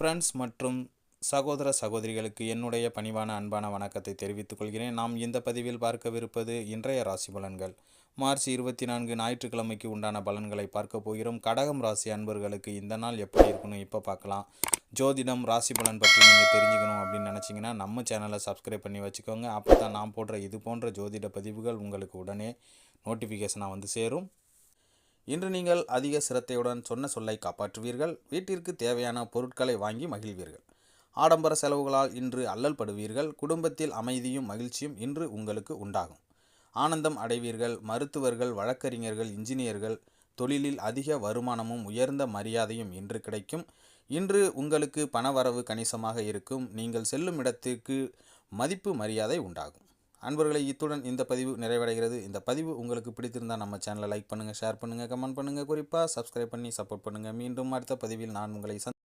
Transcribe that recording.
Friends மற்றும் சகோதர சகோதரிகளுக்கு என்னுடைய பணிவான அன்பான வணக்கத்தை தெரிவித்துக் கொள்கிறேன். நாம் இந்த பதிவில் பார்க்கவிருப்பது இன்றைய ராசி பலன்கள். மார்ச் இருபத்தி நான்கு ஞாயிற்றுக்கிழமைக்கு உண்டான பலன்களை பார்க்க போகிறோம். கடகம் ராசி அன்பர்களுக்கு இந்த நாள் எப்படி இருக்கணும் இப்போ பார்க்கலாம். ஜோதிடம் ராசி பலன் பற்றி நீங்கள் தெரிஞ்சுக்கணும் அப்படின்னு நினச்சிங்கன்னா நம்ம சேனலை சப்ஸ்கிரைப் பண்ணி வச்சுக்கோங்க. அப்போ தான் நான் போடுற இது போன்ற ஜோதிட பதிவுகள் உங்களுக்கு உடனே நோட்டிஃபிகேஷனாக வந்து சேரும். இன்று நீங்கள் அதிக சிரத்தையுடன் சொன்ன சொல்லை காப்பாற்றுவீர்கள். வீட்டிற்கு தேவையான பொருட்களை வாங்கி மகிழ்வீர்கள். ஆடம்பர செலவுகளால் இன்று அல்லல் படுவீர்கள். குடும்பத்தில் அமைதியும் மகிழ்ச்சியும் இன்று உங்களுக்கு உண்டாகும். ஆனந்தம் அடைவீர்கள். மருத்துவர்கள் வழக்கறிஞர்கள் இன்ஜினியர்கள் தொழிலில் அதிக வருமானமும் உயர்ந்த மரியாதையும் இன்று கிடைக்கும். இன்று உங்களுக்கு பணவரவு கணிசமாக இருக்கும். நீங்கள் செல்லும் இடத்திற்கு மதிப்பு மரியாதை உண்டாகும். அன்பர்களை இத்துடன் இந்த பதிவு நிறைவடைகிறது. இந்த பதிவு உங்களுக்கு பிடித்திருந்தால் நம்ம சேனலை லைக் பண்ணுங்கள் ஷேர் பண்ணுங்கள் கமெண்ட் பண்ணுங்கள் குறிப்பாக சப்ஸ்கிரைப் பண்ணி சப்போர்ட் பண்ணுங்கள் மீண்டும் அடுத்த பதிவில் நான் உங்களை சந்தி